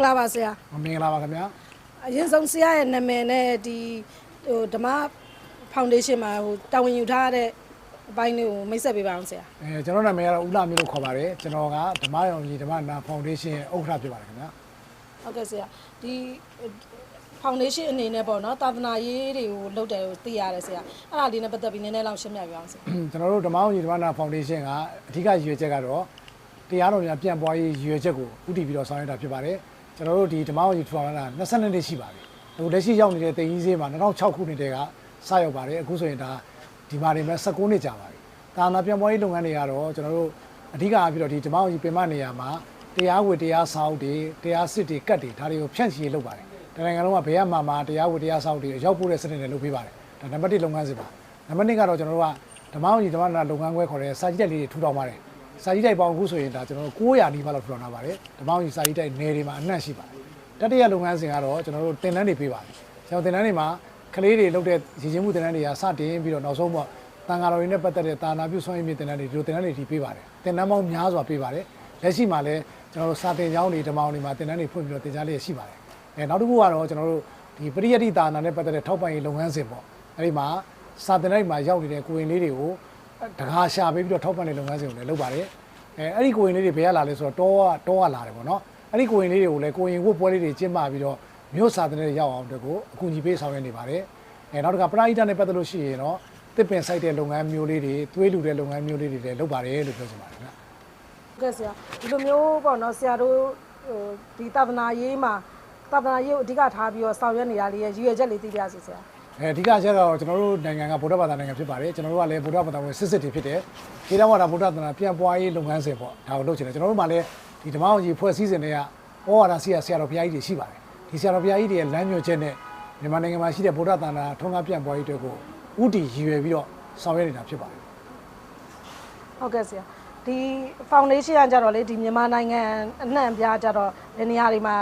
္ဂလာပါဆရာမင်္ဂလာပါခင်ဗျာအရင်ဆုံးဆရာရဲ့နာမည်နဲ့ဒီဟိုဓမ္မဖောင်ဒေးရှင်းမှာဟိုတာဝန်ယူထားတဲ့အပိုင်းလေးကိုမိတ်ဆက်ပေးပါအောင်ဆရာအဲကျွန်တော်နာမည်ကတော့ဦးလာမျိုးလို့ခေါ်ပါတယ်ကျွန်တော်ကဓမ္မရောင်ကြီးဓမ္မနာဖောင်ဒေးရှင်းဥက္ကဋ္ဌဖြစ်ပါတယ်ခင်ဗျာဟုတ်ကဲ့ဆရာဒီဖောင်ဒေးရှင်းအနေနဲ့ပေါ့နော်သာသနာရေးတွေကိုလုပ်တယ်ကိုသိရတယ်ဆရာအဲ့ဒါလေးနဲ့ပတ်သက်ပြီးနည်းနည်းလောက်ရှင်းပြပြအောင်ဆရာကျွန်တော်တို့ဓမ္မရောင်ကြီးဓမ္မနာဖောင်ဒေးရှင်းကအဓိကရည်ရွယ်ချက်ကတော့တရားတော်များပြန်ပွားရေးရည်ရွယ်ချက်ကိုဥတည်ပြီးတော့ဆောင်ရွက်တာဖြစ်ပါတယ် ကျွန်တော်တို့ဒီဓမ္မရောင်ကြီးထူထောင်လာတာ22နှစ်ရှိပါပြီအခုလက်ရှိရောက်နေတဲ့တင်ကြီးစေးမှာ2006ခုနှစ်တည်းကစရောက်ပါတယ်အခုဆိုရင်ဒါဒီမှာနေမဲ့19နှစ်ကြာပါပြီတာနာပြန်ပွားရေးလုပ်ငန်းတွေကတော့ကျွန်တော်တို့အဓိကအပြီးတော့ဒီဓမ္မရောင်ကြီးပင်မနေရာမှာတရားဝေတရားဆောက်တွေတရားစစ်တွေကတ်တွေဒါတွေကိုဖြန့်ချီလုပ်ပါတယ်တနိုင်ငံလုံးကဘေးကမှမှာတရားဝတရားဆောက်တွေရောက်ပို့တဲ့စနစ်နဲ့လုပ်ပေးပါတယ်ဒါနံပါတ်1လုပ်ငန်းစဉ်ပါနံပါတ်2ကတော့ကျွန်တော်တို့ကဓမ္မအောင်ကြီးဓမ္မနာလုပ်ငန်းခွဲခေါ်တဲ့စာကြီးတိုက်လေးတွေထူထောင်ပါတယ် စာကြီးတိုက်ပေါင်းအခုဆိုရင်ဒါကျွန်တော်တို့900နီးပါးလောက်ထူထောင်ထားပါတယ်ဓမ္မအောင်ကြီးစာကြီးတိုက်နယ်တွေမှာအနှံ့ရှိပါတယ်တတိယလုပ်ငန်းစဉ်ကတော့ကျွန်တော်တို့တင်တန်းတွေပေးပါတယ်ကျွန်တော်တင်တန်းတွေမှာကလေးတွေလုပ်တဲ့ရည်ချင်းမှုတင်တန်းတွေကစတင်ပြီးတော့နောက်ဆုံးပေါ့တန်ဃာတော်တွေနဲ့ပတ်သက်တဲ့တာနာပြုဆွမ်းရည်မြင့်တင်တန်းတွေဒီလိုတင်တန်းတွေထိပေးပါတယ်တင်တန်းပေါင်းများစွာပေးပါတယ်လက်ရှိမှာလည်းကျွန်တော်တို့စာတင်ကျောင်းတွေဓမ္မအောင်တွေမှာတင်တန်းတွေဖွင့်ပြီးတော့တင်ကြားလေးရှိပါတယ်အဲနောက်တစ်ခုကတော့ကျွန်တော်တို့ဒီပရိယတ်တိတာနာနဲ့ပတ်သက်တဲ့ထောက်ပံ့ရေးလုပ်ငန်းစဉ်ပေါ့အဲဒီမှာစာတင်လိုက်မှာရောက်နေတဲ့ကိုရင်လေးတွေကို တကားရှာပေးပြီးတော့ထောက်ပံ့တဲ့လုပ်ငန်းစဉ်ကိုလည်းလုပ်ပါတယ်အဲအဲ့ဒီကိုရင်လေးတွေဘယ်ကလာလဲဆိုတော့တောကတောကလာတယ်ပေါ့နော်အဲ့ဒီကိုရင်လေးတွေကိုလည်းကိုရင်ဝတ်ပွဲလေးတွေကျင်းပပြီးတော့မြို့စာတင်တွေရောက်အောင်အတွက်ကိုအကူအညီပေးဆောင်ရွက်နေပါတယ်အဲနောက်တစ်ခါပရိယတ်တာနဲ့ပတ်သက်လို့ရှိရင်တော့တစ်ပင်ဆိုင်တဲ့လုပ်ငန်းမျိုးလေးတွေသွေးလူတဲ့လုပ်ငန်းမျိုးလေးတွေလည်းလုပ်ပါတယ်လို့ပြောချင်ပါတယ်ခင်ဗျာဟုတ်ကဲ့ဆရာဒီလိုမျိုးပေါ့နော်ဆရာတို့ဟိုဒီသာသနာရေးမှာသာသနာရေးကိုအဓိကထားပြီးတော့ဆောင်ရွက်နေတာလေးရဲ့ရည်ရွယ်ချက်လေးသိပြစီဆရာ အဲအဓိကချက်ကတော့ကျွန်တော်တို့နိုင်ငံကဗုဒ္ဓဘာသာနိုင်ငံဖြစ်ပါတယ်ကျွန်တော်တို့ကလည်းဗုဒ္ဓဘာသာဝင်စစ်စစ်တွေဖြစ်တယ်ခေတ္တဝါဒဗုဒ္ဓသာသနာပြန်ပွားရေးလုပ်ငန်းစဉ်ပေါ့ဒါကိုလုပ်ချင်တယ်ကျွန်တော်တို့မှလည်းဒီဓမ္မအောင်ကြီးဖွဲ့စည်းစဉ်တွေကဩဝါဒဆရာဆရာတော်ဘုရားကြီးတွေရှိပါတယ်ဒီဆရာတော်ဘုရားကြီးတွေရဲ့လမ်းညွှန်ချက်နဲ့မြန်မာနိုင်ငံမှာရှိတဲ့ဗုဒ္ဓသာသနာထွန်းကားပြန်ပွားရေးတွေကိုဥတီရည်ရွယ်ပြီးတော့ဆောင်ရွက်နေတာဖြစ်ပါတယ်ဟုတ်ကဲ့ဆရာဒီ foundation ကကြတော့လေဒီမြန်မာနိုင်ငံအနှံ့အပြားကြတော့နေရာတွေမှာ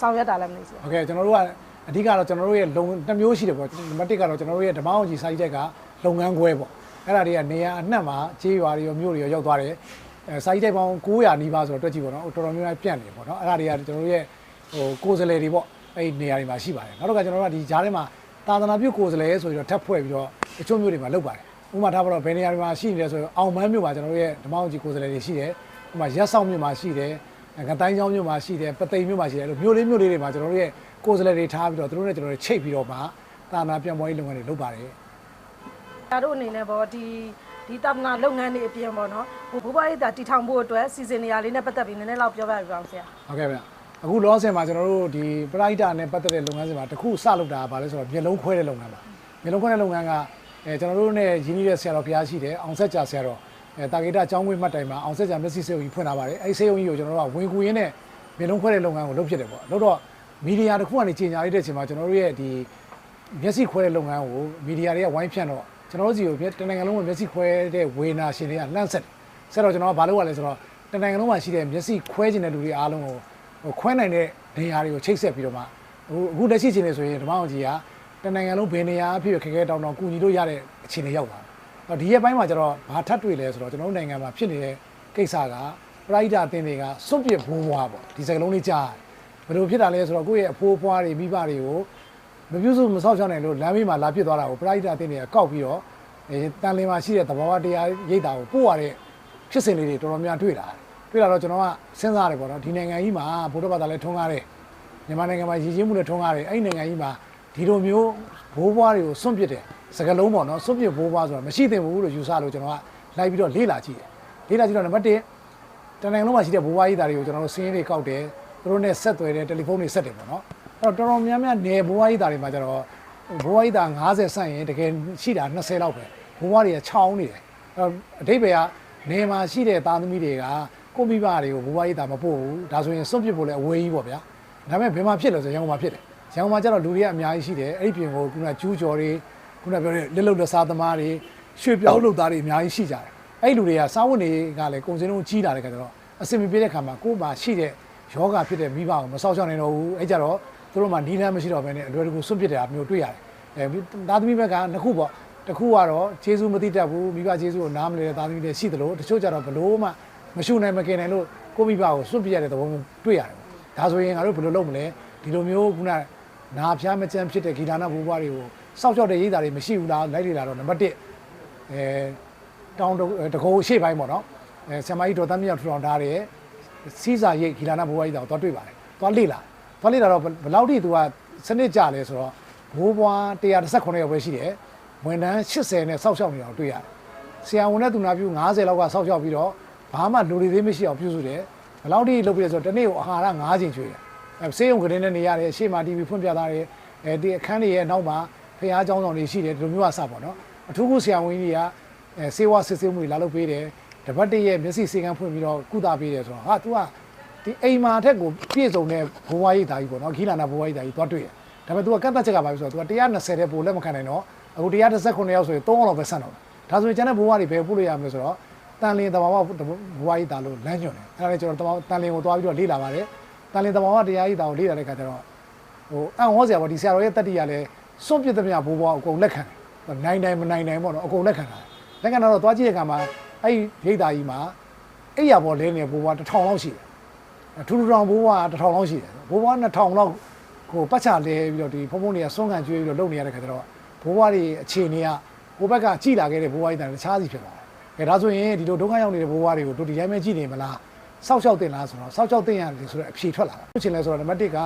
ဆောင်ရွက်တာလည်းမသိဘူးဟုတ်ကဲ့ကျွန်တော်တို့က အဓိကတော့ကျွန်တော်တို့ရဲ့လုံတစ်မျိုးရှိတယ်ပေါ့နံပါတ်1ကတော့ကျွန်တော်တို့ရဲ့ဓမ္မအောင်ကြီးစာကြီးတက်ကလုပ်ငန်းခွဲပေါ့အဲ့ဒါတွေကနေရာအနှံ့မှာခြေရွာတွေရောမြို့တွေရောရောက်သွားတယ်အဲစာကြီးတက်ပေါင်း900နီးပါးဆိုတော့တွက်ကြည့်ပေါ့နော်တော်တော်များများပြန့်နေပေါ့နော်အဲ့ဒါတွေကကျွန်တော်တို့ရဲ့ဟိုကိုယ်စလဲတွေပေါ့အဲ့ဒီနေရာတွေမှာရှိပါတယ်နောက်တော့ကကျွန်တော်တို့ကဒီဂျားထဲမှာသာသနာပြုကိုယ်စလဲဆိုပြီးတော့ထပ်ဖွဲ့ပြီးတော့တချို့မြို့တွေမှာလုပ်ပါတယ်ဥပမာထားပါတော့ဘယ်နေရာတွေမှာရှိနေလဲဆိုတော့အောင်မန်းမြို့မှာကျွန်တော်တို့ရဲ့ဓမ္မအောင်ကြီးကိုယ်စလဲတွေရှိတယ်ဥပမာရက်ဆောင်မြို့မှာရှိတယ်ငတိုင်းချောင်းမြို့မှာရှိတယ်ပသိမ်မြို့မှာရှိတယ်အဲ့လိုမြို့လေးမြို့လေးတွေမှာကျွန်တော်တို့ရဲ့ ကိုယ်စားလှယ်တွေထားပြီးတော့သူတို့နဲ့ကျွန်တော်တို့ချိတ်ပြီးတော့မှတာနာပြန်ပွားရေးလုပ်ငန်းတွေလုပ်ပါတယ်ဆရာတို့အနေနဲ့ပေါ့ဒီဒီတာမနာလုပ်ငန်းတွေအပြင်ပေါ့နော်ဟိုဘုရားရေးတာတည်ထောင်ဖို့အတွက်စီစဉ်နေရလေးနဲ့ပတ်သက်ပြီးနည်းနည်းလောက်ပြောပြပြပါအောင်ဆရာဟုတ်ကဲ့ဗျအခုလောဆယ်မှာကျွန်တော်တို့ဒီပရိုက်တာနဲ့ပတ်သက်တဲ့လုပ်ငန်းစဉ်မှာတစ်ခုစလုပ်တာကဘာလဲဆိုတော့မျက်လုံးခွဲတဲ့လုပ်ငန်းပါမျက်လုံးခွဲတဲ့လုပ်ငန်းကအဲကျွန်တော်တို့နဲ့ရင်းနှီးတဲ့ဆရာတော်ဘုရားရှိတယ်အောင်ဆက်ကြာဆရာတော်အဲတာဂေတာကျောင်းဝင်းမှတ်တိုင်မှာအောင်ဆက်ကြာမျက်စိစေုံကြီးဖွင့်ထားပါတယ်အဲဒီစေုံကြီးကိုကျွန်တော်တို့ကဝင်ကူရင်းနဲ့မျက်လုံးခွဲတဲ့လုပ်ငန်းကိုလုပ်ဖြစ်တယ်ပေါ့လို့တော့ မီဒီယာတစ်ခုကနေကြီးညာလိုက်တဲ့အချိန်မှာကျွန်တော်တို့ရဲ့ဒီမျက်စိခွဲတဲ့လုပ်ငန်းကိုမီဒီယာတွေကဝိုင်းဖြန့်တော့ကျွန်တော်တို့စီကိုတနိုင်ငံလုံးမှာမျက်စိခွဲတဲ့ဝေနာရှင်တွေကလှမ်းဆက်တယ်ဆက်တော့ကျွန်တော်ကဘာလုပ်ရလဲဆိုတော့တနိုင်ငံလုံးမှာရှိတဲ့မျက်စိခွဲခြင်းတဲ့လူတွေအားလုံးကိုဟိုခွဲနိုင်တဲ့နေရာတွေကိုချိတ်ဆက်ပြီးတော့မှဟိုအခုလက်ရှိချိန်နေဆိုရင်ဓမ္မအောင်ကြီးကတနိုင်ငံလုံးဘယ်နေရာအဖြစ်ခက်ခဲတောင်းတောင်းကူညီလို့ရတဲ့အခြေအနေရောက်သွားတယ်အဲ့ဒီရဲ့ဘိုင်းမှာကျတော့ဘာထပ်တွေ့လဲဆိုတော့ကျွန်တော်တို့နိုင်ငံမှာဖြစ်နေတဲ့ကိစ္စကပရိုက်တာအသင်းတွေကစွန့်ပစ်ဘိုးဘွားပေါ့ဒီစကလုံးလေးကြားတယ် ဘယ်လိုဖြစ်တာလဲဆိုတော့ကိုယ့်ရဲ့အဖိုးအဖွားတွေမိဘတွေကိုမပြုစုမဆောက်ရှောက်နိုင်လို့လမ်းဘေးမှာလာပြစ်သွားတာကိုပရိဒတ်အသင်းတွေကကောက်ပြီးတော့အဲတန်လင်းမှာရှိတဲ့သဘာဝတရားရိပ်တာကိုပို့ရတဲ့ဖြစ်စဉ်လေးတွေတော်တော်များတွေ့လာတယ်တွေ့လာတော့ကျွန်တော်ကစဉ်းစားတယ်ပေါ့နော်ဒီနိုင်ငံကြီးမှာဗုဒ္ဓဘာသာလည်းထုံးကားတယ်မြန်မာနိုင်ငံမှာရည်ချင်းမှုလည်းထုံးကားတယ်အဲ့ဒီနိုင်ငံကြီးမှာဒီလိုမျိုးဘိုးဘွားတွေကိုစွန့်ပစ်တယ်စကလုံးပေါ့နော်စွန့်ပစ်ဘိုးဘွားဆိုတာမရှိသင့်ဘူးလို့ယူဆလို့ကျွန်တော်ကလိုက်ပြီးတော့လေ့လာကြည့်တယ်လေ့လာကြည့်တော့နံပါတ်1တန်နိုင်ငံလုံးမှာရှိတဲ့ဘိုးဘွားကြီးသားတွေကိုကျွန်တော်တို့စင်းရင်းတွေကောက်တယ်သူ တို့နဲ့ဆက်သွယ်တယ်တယ်လီဖုန်းတွေဆက်တယ်ပေါ့နော်အဲ့တော့တော်တော်များများနေဘိုးဘွားကြီးသားတွေမှာကျတော့ဘိုးဘွားကြီးသား90ဆန့်ရင်တကယ်ရှိတာ20လောက်ပဲဘိုးဘွားတွေကချောင်းနေတယ်အဲ့တော့အတိတ်ပဲကနေမှာရှိတဲ့သားသမီးတွေကကိုမိဘတွေကိုဘိုးဘွားကြီးသားမပို့ဘူးဒါဆိုရင်စွန့်ပစ်ဖို့လည်းအဝေးကြီးပေါ့ဗျာဒါပေမဲ့ဘယ်မှာဖြစ်လဲဆိုရန်ကုန်မှာဖြစ်တယ်ရန်ကုန်မှာကျတော့လူတွေကအများကြီးရှိတယ်အဲ့ဒီပြင်ကိုခုနကကျူးကျော်တွေခုနကပြောတဲ့လက်လုံလက်စားသမားတွေရွှေပြောင်းလုပ်သားတွေအများကြီးရှိကြတယ်အဲ့ဒီလူတွေကစားဝတ်နေကလည်းကုန်စည်နှုန်းကြီးလာတဲ့ခါကျတော့အစင်မပြေတဲ့ခါမှာကိုယ်မှာရှိတဲ့ ယောဂဖြစ်တဲ့မိဘကိုမဆောက်ရှောက်နိုင်တော့ဘူးအဲ့ကြတော့သူတို့မှနီးလန်းမရှိတော့ဘဲနဲ့အလွယ်တကူစွန့်ပစ်တယ်အမျိုးတွေ့ရတယ်အဲသားသမီးဘက်ကနှစ်ခုပေါ့တစ်ခုကတော့ဂျေဇုမသိတတ်ဘူးမိဘဂျေဇုကိုနားမလည်တဲ့သားသမီးတွေရှိသလိုတချို့ကြတော့ဘလို့မှမရှုနိုင်မကင်နိုင်လို့ကိုမိဘကိုစွန့်ပြရတဲ့သဘောမျိုးတွေ့ရတယ်ဒါဆိုရင်ငါတို့ဘယ်လိုလုပ်မလဲဒီလိုမျိုးခုနနာဖျားမကြမ်းဖြစ်တဲ့ဂီတာနာဘူဘွားတွေကိုစောက်ရှောက်တဲ့ရိတ်တာတွေမရှိဘူးလားလိုက်လေလာတော့နံပါတ်1အဲတောင်းတကောရှေ့ပိုင်းပေါ့နော်အဲဆ iam မကြီးတော်တမ်းမြောက်ထူထောင်ထားတဲ့ စီးစာရိတ်ဂီတာနာဘူဘွားကြီးတောင်သွားတွေ့ပါတယ်သွားလေ့လာသွားလေ့လာတော့ဘယ်လောက်ထိသူကစနစ်ကြလဲဆိုတော့ဘိုးဘွား118ရောက်ပဲရှိတယ်ဝန်ထမ်း80နဲ့စောက်ရှောက်နေတာကိုတွေ့ရတယ် ဆရာဝန်နဲ့သူနာပြု90လောက်ကစောက်ရှောက်ပြီးတော့ဘာမှလူတွေသေးမရှိအောင်ပြုစုတယ်ဘယ်လောက်ထိလုပ်ပြလဲဆိုတော့တနေ့ကိုအာဟာရ9ချိန်ကျွေးတယ်အဲဆေးရုံကလေးနဲ့နေရတယ်ရှေ့မှာ TV ဖွင့်ပြထားတယ်အဲဒီအခန်းတွေရဲ့နောက်မှာဖះเจ้าဆောင်တွေရှိတယ်ဒီလိုမျိုးအစပေါ့နော်အထူးကုဆရာဝန်ကြီးတွေကအဲဆေးဝါးစစ်ဆေးမှုတွေလာလုပ်ပေးတယ် တပတ်တည်းရဲ့မျက်စိစေကန်းဖွင့်ပြီးတော့ကုသပေးတယ်ဆိုတော့ဟာ तू ကဒီအိမ်မာထက်ကိုပြည့်စုံတဲ့ဘဝရိတ်သားကြီးပေါ့နော်ခီလာနာဘဝရိတ်သားကြီးသွားတွေ့တယ်ဒါပေမဲ့ तू ကကန့်သက်ချက်ကပါပြီဆိုတော့ तू က120တဲ့ပိုလက်မခံနိုင်တော့အခု119ရောက်ဆိုရင်3လောက်ပဲဆက်တော့ဒါဆိုရင်ကျန်တဲ့ဘဝတွေဘယ်ပို့လို့ရမလဲဆိုတော့တန်လင်းတဘာဝဘဝရိတ်သားလို့လမ်းညွှန်တယ်အဲ့ဒါလည်းကျွန်တော်တန်လင်းကိုသွားပြီးတော့လေ့လာပါတယ်တန်လင်းတဘာဝတရားရိတ်သားကိုလေ့လာတဲ့ခါကျတော့ဟိုအံ့ဩစရာပေါ့ဒီဆရာတော်ရဲ့တတ္တိကလည်းစွန့်ပစ်သမျှဘိုးဘွားအကုန်လက်ခံတယ်နိုင်နိုင်မနိုင်နိုင်ပေါ့နော်အကုန်လက်ခံတာလက်ခံတော့သွားကြည့်တဲ့အခါမှာ အဲ့ဒီရိတ်သားကြီးမှာအဲ့ရပေါ်လဲနေဘိုးဘွားတစ်ထောင်လောက်ရှိတယ်ထူထူထောင်ဘိုးဘွားတစ်ထောင်လောက်ရှိတယ်ဘိုးဘွား2000လောက်ကိုပတ်ချလဲပြီးတော့ဒီဖုံဖုံတွေကစွန့်ခံကျွေးပြီးတော့လုပ်နေရတဲ့ခါကျတော့ဘိုးဘွားတွေအခြေအနေကဟိုဘက်ကကြည်လာခဲ့တဲ့ဘိုးဘွားကြီးတန်တခြားစီဖြစ်သွားတယ်။အဲဒါဆိုရင်ဒီလိုဒုက္ခရောက်နေတဲ့ဘိုးဘွားတွေကိုတို့ဒီတိုင်းပဲကြည်နေမလား။စောက်ရှောက်တင်လားဆိုတော့စောက်ရှောက်တင်ရတယ်ဆိုတော့အဖြေထွက်လာတာ။ဟုတ်ချင်လဲဆိုတော့နံပါတ်1က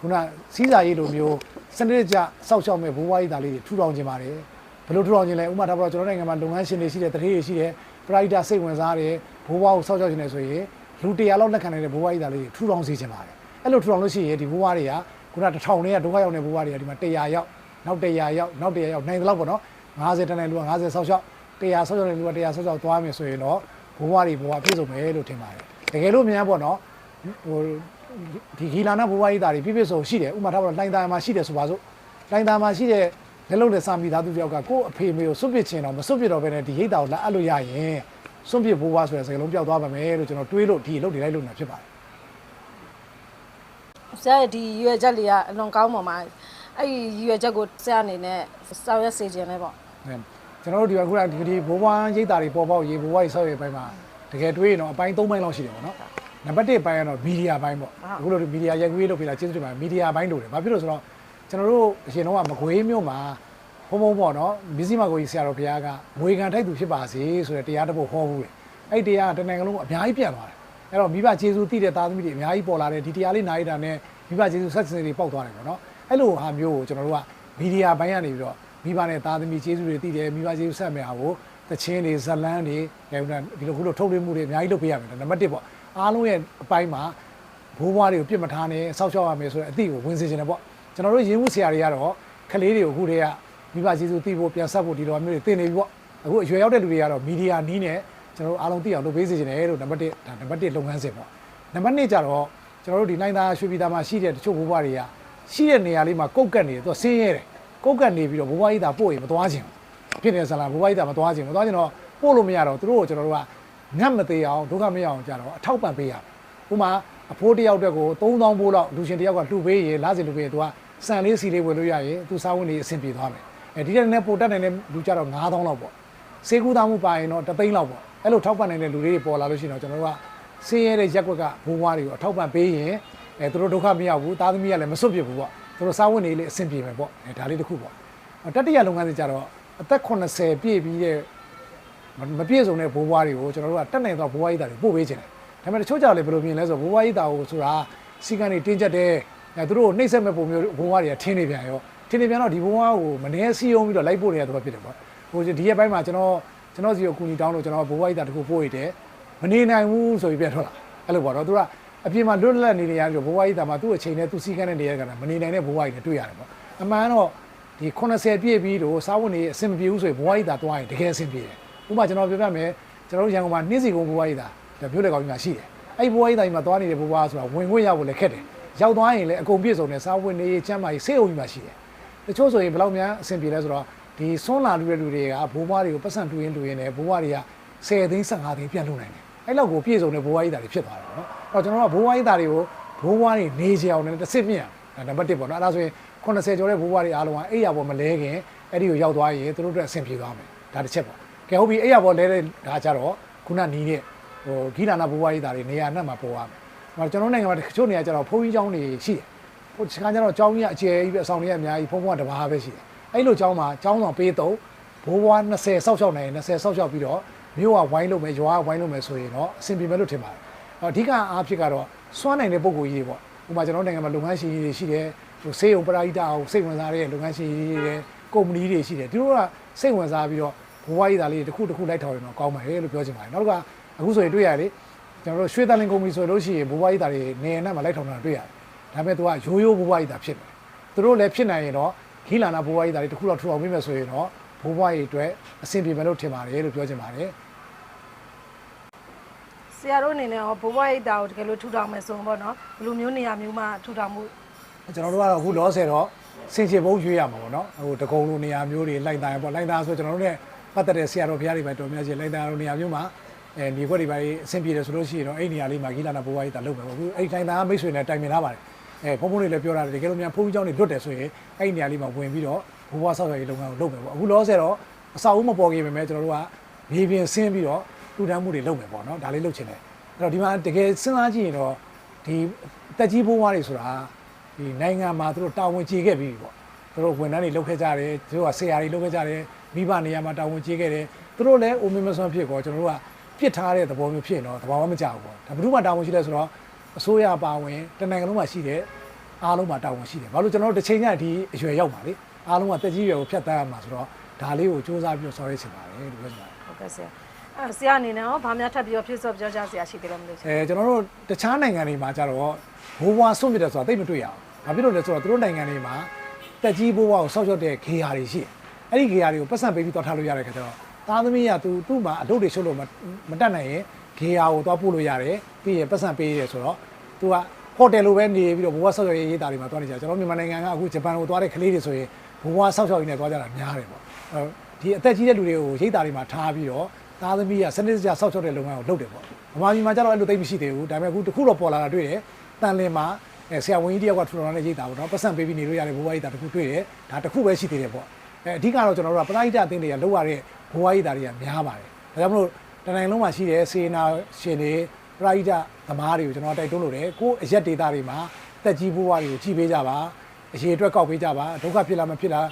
ခုနစီးစာရေးလိုမျိုးစနစ်ကြစောက်ရှောက်မဲ့ဘိုးဘွားကြီးသားလေးတွေထူထောင်ခြင်းပါတယ်။ ဘယ်လိုထူထောင်ခြင်းလဲဥပမာထားပါတော့ကျွန်တော်နိုင်ငံမှာလုပ်ငန်းရှင်တွေရှိတယ်တတိတွေရှိတယ်ပရိုက်တာစိတ်ဝင်စားတယ်ဘိုးဘွားကိုစောက်ရှောက်ခြင်းလဲဆိုရင်လူ100လောက်လက်ခံနိုင်တဲ့ဘိုးဘွားကြီးသားလေးတွေထူထောင်စေချင်ပါတယ်အဲ့လိုထူထောင်လို့ရှိရင်ဒီဘိုးဘွားတွေကခုနတစ်ထောင်နဲ့ဒုက္ခရောက်တဲ့ဘိုးဘွားတွေကဒီမှာ100ရောက်နောက်100ရောက်နောက်100ရောက်နိုင်တယ်လို့ပေါ့နော်50တန်းတဲ့လူက50ဆောက်ရှောက်100ဆောက်ရှောက်တဲ့လူက100ဆောက်ရှောက်သွားမယ်ဆိုရင်တော့ဘိုးဘွားတွေဘိုးဘွားပြည့်စုံမယ်လို့ထင်ပါတယ်တကယ်လို့မြန်ပေါ့နော်ဟိုဒီဂီလာနာဘိုးဘွားကြီးသားတွေပြည့်ပြည့်စုံရှိတယ်ဥပမာထားပါတော့လိုင်းသားမှာရှိတယ်ဆိုပါစို့လိုင်းသားမှာရှိတဲ့ လက်လုံးနဲ့စာမိသားသူတယောက်ကကိုယ့်အဖေမေကိုစွန့်ပစ်ခြင်းတော့မစွန့်ပစ်တော့ဘဲနဲ့ဒီရိတ်တာကိုလက်အပ်လို့ရရင်စွန့်ပစ်ဘိုးဘွားဆိုတဲ့စကားလုံးပျောက်သွားပါမယ်လို့ကျွန်တော်တွေးလို့ဒီလုပ်တွေလိုက်လို့နေတာဖြစ်ပါတယ်ဆရာရဲ့ဒီရွယ်ချက်လေးကအလွန်ကောင်းပါမှာအဲ့ဒီရွယ်ချက်ကိုဆရာအနေနဲ့စောက်ရက်စေခြင်းလဲပေါ့အဲကျွန်တော်တို့ဒီကခုနဒီဒီဘိုးဘွားရိတ်တာတွေပေါ်ပေါက်ရေးဘိုးဘွားကြီးဆောက်ရေးပိုင်းမှာတကယ်တွေးရင်တော့အပိုင်း၃ပိုင်းလောက်ရှိတယ်ပေါ့နော်နံပါတ်1ပိုင်းကတော့မီဒီယာပိုင်းပေါ့အခုလိုမီဒီယာရိုက်ကူးရေးလုပ်ပြလာကျေးဇူးတင်ပါတယ်မီဒီယာပိုင်းလို့တယ်ဘာဖြစ်လို့ဆိုတော့ ကျွန်တော်တို့အရင်တော့မကွေးမြို့မှာဘုံဘုံပေါ့နော်မြစည်းမကိုကြီးဆရာတော်ဘုရားကငွေခံထိုက်သူဖြစ်ပါစေဆိုတဲ့တရားတစ်ပုဒ်ဟောဘူးတယ်အဲ့ဒီတရားကတနင်္ဂနွေလုံးအများကြီးပြန်သွားတယ်အဲ့တော့မိဘကျေးဇူးတည်တဲ့သားသမီးတွေအများကြီးပေါ်လာတယ်ဒီတရားလေးနားရတာနဲ့မိဘကျေးဇူးဆက်စင်တွေပေါက်သွားတယ်ပေါ့နော်အဲ့လိုဟာမျိုးကိုကျွန်တော်တို့ကမီဒီယာပိုင်းကနေပြီးတော့မိဘနဲ့သားသမီးကျေးဇူးတွေတည်တယ်မိဘကျေးဇူးဆက်မယ်ဟာကိုတချင်းတွေဇလန်းတွေဒီလိုခုလိုထုတ်လွှင့်မှုတွေအများကြီးလုပ်ပေးရမယ်နံပါတ်1ပေါ့အားလုံးရဲ့အပိုင်းမှာဘိုးဘွားတွေကိုပြစ်မထားနဲ့စောက်ရှောက်ရမယ်ဆိုတဲ့အသည့်ကိုဝင်စေချင်တယ်ပေါ့ ကျွန်တော်တို့ရင်းမှုဆရာတွေကတော့ခလေးတွေကိုအခုတည်းကမိဘကျေးဇူးသိဖို့ပြန်ဆက်ဖို့ဒီလိုမျိုးတွေသင်နေပြီပေါ့အခုအရွယ်ရောက်တဲ့လူတွေကတော့မီဒီယာနီးနဲ့ကျွန်တော်တို့အားလုံးသိအောင်လုပ်ပေးစေချင်တယ်လို့နံပါတ်1ဒါနံပါတ်1လုပ်ငန်းစဉ်ပေါ့နံပါတ်2ကျတော့ကျွန်တော်တို့ဒီနိုင်သားရွှေပြည်သားမှာရှိတဲ့တချို့ဘိုးဘွားတွေကရှိတဲ့နေရာလေးမှာကုတ်ကတ်နေတယ်သူကဆင်းရဲတယ်ကုတ်ကတ်နေပြီးတော့ဘိုးဘွားကြီးသားပို့ရင်မသွားခြင်းဖြစ်နေစလားဘိုးဘွားကြီးသားမသွားခြင်းမသွားခြင်းတော့ပို့လို့မရတော့သူတို့ကိုကျွန်တော်တို့ကငတ်မသေးအောင်ဒုက္ခမရအောင်ကြတော့အထောက်ပံ့ပေးရမယ်ဥပမာအဖိုးတစ်ယောက်အတွက်ကို3000ဘိုးလောက်လူရှင်တစ်ယောက်ကလှူပေးရင်လားစီလှူပေးရင် तू ကစံလေးစီလေးဝယ်လို့ရရင် तू စားဝင်နေအဆင်ပြေသွားမယ်အဲဒီတဲ့နဲ့ပိုတက်နိုင်တဲ့လူကြတော့9000လောက်ပေါ့စေကူသားမှုပါရင်တော့တသိန်းလောက်ပေါ့အဲ့လိုထောက်ပံ့နိုင်တဲ့လူတွေပေါ်လာလို့ရှိရင်တော့ကျွန်တော်တို့ကဆင်းရဲတဲ့ရက်ကွက်ကဘိုးဘွားတွေကိုအထောက်ပံ့ပေးရင်အဲသူတို့ဒုက္ခမရောက်ဘူးသားသမီးကလည်းမစွတ်ပြစ်ဘူးပေါ့သူတို့စားဝင်နေလေအဆင်ပြေမယ်ပေါ့အဲဒါလေးတစ်ခုပေါ့တတိယလုပ်ငန်းစဉ်ကြတော့အသက်80ပြည့်ပြီးတဲ့မပြည့်စုံတဲ့ဘိုးဘွားတွေကိုကျွန်တော်တို့ကတက်နိုင်တော့ဘိုးဘွားကြီးတာတွေပို့ပေးခြင်းတယ် ဒါပေမဲ့တချို့ကြောင့်လည်းဘယ်လိုမြင်လဲဆိုတော့ဘိုးဘွားကြီးတာကိုဆိုတာစီကံတွေတင်းကျပ်တယ်အဲသူတို့ကိုနှိမ့်ဆက်မဲ့ပုံမျိုးဘိုးဘွားတွေကထင်းနေပြန်ရောထင်းနေပြန်တော့ဒီဘိုးဘွားကိုမနှဲစီယုံပြီးတော့လိုက်ပို့နေရတော့ဖြစ်တယ်ပေါ့ဟိုဒီရက်ပိုင်းမှာကျွန်တော်ကျွန်တော်စီကိုကူညီတောင်းလို့ကျွန်တော်ဘိုးဘွားကြီးတာတခုပို့ရတယ်မနေနိုင်ဘူးဆိုပြီးပြန်ထွက်လာအဲ့လိုပေါ့နော်သူကအပြင်မှာလွတ်လပ်နေနေရပြီးတော့ဘိုးဘွားကြီးတာမှာသူ့အချိန်နဲ့သူ့စီကံနဲ့နေရကြတာမနေနိုင်တဲ့ဘိုးဘွားကြီးနဲ့တွေ့ရတယ်ပေါ့အမှန်တော့ဒီ80ပြည့်ပြီးတော့စားဝင်နေအဆင်မပြေဘူးဆိုရင်ဘိုးဘွားကြီးတာတွားရင်တကယ်အဆင်ပြေတယ်ဥပမာကျွန်တော်ပြောပြမယ်ကျွန်တော်တို့ရန်ကုန်မှာနှင်းစီကုန်းဘိုးဘွားကြီးတာ ဒါပြောတဲ့ကောင်ကြီးမှာရှိတယ်အဲ့ဘိုးဘွားကြီးတာကြီးမှာတွားနေတဲ့ဘိုးဘွားဆိုတာဝင်ခွင့်ရဖို့လည်းခက်တယ်ရောက်သွားရင်လည်းအကုန်ပြည့်စုံတဲ့စားဝင်နေချမ်းမာရေးဆေးအုံကြီးမှာရှိတယ်တချို့ဆိုရင်ဘယ်လောက်များအဆင်ပြေလဲဆိုတော့ဒီဆွန်းလာလူတဲ့လူတွေကဘိုးဘွားတွေကိုပတ်စံတူရင်တူရင်လည်းဘိုးဘွားတွေက10သိန်း15သိန်းပြန်လုပ်နိုင်တယ်အဲ့လောက်ကိုပြည့်စုံတဲ့ဘိုးဘွားကြီးတာတွေဖြစ်သွားတယ်နော်အဲ့တော့ကျွန်တော်ကဘိုးဘွားကြီးတာတွေကိုဘိုးဘွားတွေနေကြအောင်လည်းတစ်စစ်မြင့်အောင်နံပါတ်1ပေါ့နော်အဲ့ဒါဆိုရင်80ကျော်တဲ့ဘိုးဘွားတွေအားလုံးကအဲ့ရပေါ်မလဲခင်အဲ့ဒီကိုရောက်သွားရင်သူတို့အတွက်အဆင်ပြေသွားမယ်ဒါတစ်ချက်ပေါ့ကဲဟုတ်ပြီအဲ့ရပေါ်လဲတဲ့ဒါကြတော့ခုနနီးတဲ့ ဟိုဂီလာနာဘိုးဘွားကြီးတာတွေနေရာနဲ့မှာပေါ်ရမယ်ဟိုကျွန်တော်နိုင်ငံမှာတချို့နေရာကျတော့ဘုန်းကြီးကျောင်းတွေရှိတယ်ဟိုတခါကျတော့ကျောင်းကြီးကအကျယ်ကြီးပဲအဆောင်တွေကအများကြီးဘုန်းဘုန်းကတပါးပဲရှိတယ်အဲ့လိုကျောင်းမှာကျောင်းဆောင်ပေးတော့ဘိုးဘွား20ဆောက်ရှောက်နိုင်20ဆောက်ရှောက်ပြီးတော့မြို့ကဝိုင်းလို့မယ်ရွာကဝိုင်းလို့မယ်ဆိုရင်တော့အဆင်ပြေမယ်လို့ထင်ပါတယ်အဓိကအားဖြစ်ကတော့စွမ်းနိုင်တဲ့ပုံကိုကြီးတွေပေါ့ဥပမာကျွန်တော်နိုင်ငံမှာလုပ်ငန်းရှင်ကြီးတွေရှိတယ်ဟိုစေယုံပရာဟိတအောင်စိတ်ဝင်စားတဲ့လုပ်ငန်းရှင်ကြီးတွေလည်းကုမ္ပဏီတွေရှိတယ်သူတို့ကစိတ်ဝင်စားပြီးတော့ဘဝကြီးသားလေးတစ်ခုတစ်ခုလိုက်ထောင်ရင်တော့ကောင်းပါတယ်လို့ပြောချင်ပါတယ်နောက်တစ်ခါ အခုဆိုရင်တွေ့ရတယ်ကျွန်တော်တို့ရွှေတန်လင်ကုမ္ပဏီဆိုလို့ရှိရင်ဘဝကြီးသားတွေနေနဲ့မှာလိုက်ထောင်တာတွေ့ရတယ်ဒါပေမဲ့သူကရိုးရိုးဘဝကြီးသားဖြစ်တယ်သူတို့လည်းဖြစ်နိုင်ရင်တော့ခီလာနာဘဝကြီးသားတွေတစ်ခုတော့ထူအောင်ပြင်မယ်ဆိုရင်တော့ဘဝကြီးအတွက်အဆင်ပြေမယ်လို့ထင်ပါတယ်လို့ပြောချင်ပါတယ်ဆရာတို့အနေနဲ့ရောဘိုးဘွားရိတ်တာကိုတကယ်လို့ထူထောင်မယ်ဆိုရင်ပေါ့နော်ဘယ်လိုမျိုးနေရာမျိုးမှထူထောင်မှုကျွန်တော်တို့ကတော့အခုလောဆယ်တော့စင်ချေဘုံရွေးရမှာပေါ့နော်ဟိုတကုံလိုနေရာမျိုးတွေလိုက်သားရပေါ့လိုက်သားဆိုကျွန်တော်တို့ ਨੇ ပတ်သက်တဲ့ဆရာတော်ဘုရားတွေပဲတော်များချင်းလိုက်သားလိုနေရာမျိုးမှာ အဲမြေခွက်တွေပါအဆင်ပြေတယ်ဆိုလို့ရှိရင်တော့အဲ့ဒီနေရာလေးမှာဂီလာနာဘိုးဘွားကြီးတာလုပ်မယ်ပေါ့အခုအဲ့ဒီတိုင်းသားမိတ်ဆွေနဲ့တိုင်ပင်ထားပါတယ်အဲဖုန်းဖုန်းတွေလည်းပြောတာတယ်တကယ်လို့များဖုန်းကြီးเจ้าတွေလွတ်တယ်ဆိုရင်အဲ့ဒီနေရာလေးမှာဝင်ပြီးတော့ဘိုးဘွားဆောက်ရရေးလုပ်ငန်းကိုလုပ်မယ်ပေါ့အခုလောဆယ်တော့အစာအုပ်မပေါ်ခင်ပဲမဲ့ကျွန်တော်တို့ကမြေပြင်ဆင်းပြီးတော့လူတန်းမှုတွေလုပ်မယ်ပေါ့နော်ဒါလေးလုပ်ချင်တယ်အဲ့တော့ဒီမှာတကယ်စဉ်းစားကြည့်ရင်တော့ဒီတက်ကြီးဘိုးဘွားတွေဆိုတာ ဒီနိုင်ငံမှာသူတို့တာဝန်ကျေခဲ့ပြီပေါ့သူတို့ဝန်ထမ်းတွေလုပ်ခဲ့ကြတယ်သူတို့ကဆရာတွေလုပ်ခဲ့ကြတယ်မိဘနေရာမှာတာဝန်ကျေခဲ့တယ်သူတို့လည်းအိုမင်းမဆွမ်းဖြစ်ကောကျွန်တော်တို့က ပြစ်ထားတဲ့သဘောမျိုးဖြစ်ရင်တော့သဘာဝမကျဘူးပေါ့ဒါဘယ်သူမှတာဝန်ရှိလဲဆိုတော့အစိုးရပါဝင်တနိုင်ငံလုံးမှာရှိတဲ့အားလုံးမှာတာဝန်ရှိတယ်ဘာလို့ကျွန်တော်တို့တစ်ချိန်ကျရင်ဒီအရွယ်ရောက်ပါလေအားလုံးကတက်ကြီးရွယ်ကိုဖျက်တမ်းရမှာဆိုတော့ဒါလေးကိုစူးစမ်းပြီးတော့ဆောင်ရွက်ချင်ပါတယ်လို့ပြောချင်ပါတယ်ဟုတ်ကဲ့ဆရာအဲဆရာအနေနဲ့ရောဘာများထပ်ပြီးတော့ဖြစ်စောပြောကြဆရာရှိသေးတယ်မလို့ဆရာအဲကျွန်တော်တို့တခြားနိုင်ငံတွေမှာကြတော့ဘိုးဘွားဆွန့်ပစ်တယ်ဆိုတာသိပ်မတွေ့ရအောင်။ဘာဖြစ်လို့လဲဆိုတော့သူတို့နိုင်ငံတွေမှာတက်ကြီးဘိုးဘွားကိုစောက်ရှောက်တဲ့ခေယာတွေရှိတယ်။အဲ့ဒီခေယာတွေကိုပတ်စံပေးပြီးတော့ထားလို့ရတဲ့ခါကျတော့ သားသမီးကသူသူ့မှာအလုပ်တွေရှုပ်လို့မမတက်နိုင်ရင်ခေယာကိုသွားပို့လို့ရတယ်။ပြီးရင်ပတ်စံပေးရတယ်ဆိုတော့သူကဟိုတယ်လိုပဲနေပြီးတော့ဘိုးဘွားစောက်ရှောက်ရေးရေးတာတွေမှာသွားနေကြတယ်ကျွန်တော်မြန်မာနိုင်ငံကအခုဂျပန်ကိုသွားတဲ့ကလေးတွေဆိုရင်ဘိုးဘွားစောက်ရှောက်ရေးနဲ့သွားကြတာများတယ်ပေါ့။အဲဒီအသက်ကြီးတဲ့လူတွေကိုရိတ်တာတွေမှာထားပြီးတော့သားသမီးကစနစ်တကျစောက်ချောက်တဲ့လုပ်ငန်းကိုလုပ်တယ်ပေါ့။ဗမာပြည်မှာကျတော့အဲ့လိုသိပ်မရှိသေးဘူး။ဒါပေမဲ့အခုတစ်ခုတော့ပေါ်လာတာတွေ့တယ်။တန်လင်မှာအဲဆရာဝန်ကြီးတယောက်ကထူထောင်တဲ့ရိတ်တာပေါ့နော်။ပတ်စံပေးပြီးနေလို့ရတယ်ဘိုးဘွားရိတ်တာတစ်ခုတွေ့တယ်။ဒါတစ်ခုပဲရှိသေးတယ်ပေါ့။အဲအဓိကတော့ကျွန်တော်တို့ကပရိဒတ်အသင်းတွေကလောက်ရတဲ့ ဘိုးဘွားရိတ်တာတွေကများပါတယ်။ဒါကြောင့်မလို့တနိုင်ငံလုံးမှာရှိတဲ့စေနာရှင်တွေပရိဒတ်သမားတွေကိုကျွန်တော်တိုက်တွန်းလို့တယ်။ကိုယ့်အရက်ဒေတာတွေမှာတက်ကြီးဘိုးဘွားတွေကိုကြည်ပေးကြပါ။အရေးအတွက်ကောက်ပေးကြပါ။ဒုက္ခဖြစ်လာမဖြစ်လာ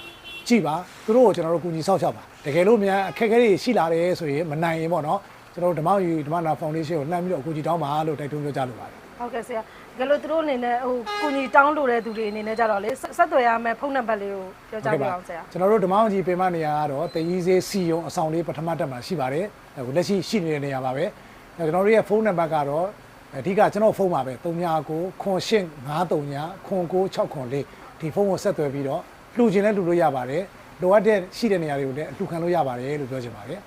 ကြည့်ပါသူတို့ကိုကျွန်တော်တို့ကူညီဆောက်ရှောက်ပါတကယ်လို့များအခက်အခဲတွေရှိလာတယ်ဆိုရင်မနိုင်ရင်ပေါ့နော်ကျွန်တော်တို့ဓမ္မယူဓမ္မနာဖောင်ဒေးရှင်းကိုလှမ်းပြီးတော့အကူကြီးတောင်းပါလို့တိုက်တွန်းပြောကြလိုပါတယ်ဟုတ်ကဲ့ဆရာ တကယ်လို့သူတို့အနေနဲ့ဟိုကုညီတောင်းလို့တဲ့သူတွေအနေနဲ့ကြတော့လေဆက်ဆက်သွယ်ရမယ်ဖုန်းနံပါတ်လေးကိုပြောကြပြအောင်ဆရာကျွန်တော်တို့ဓမ္မကြီးပေမနေရာကတော့တည်ရည်စေးစီယုံအဆောင်လေးပထမတက်မှာရှိပါတယ်အခုလက်ရှိရှိနေတဲ့နေရာပါပဲကျွန်တော်တို့ရဲ့ဖုန်းနံပါတ်ကတော့အဓိကကျွန်တော်ဖုန်းပါပဲ39ကို9853 99604ဒီဖုန်းကိုဆက်သွယ်ပြီးတော့လှူခြင်းလည်းလှူလို့ရပါတယ်လိုအပ်တဲ့ရှိတဲ့နေရာတွေကိုလည်းအလှူခံလို့ရပါတယ်လို့ပြောချင်ပါတယ်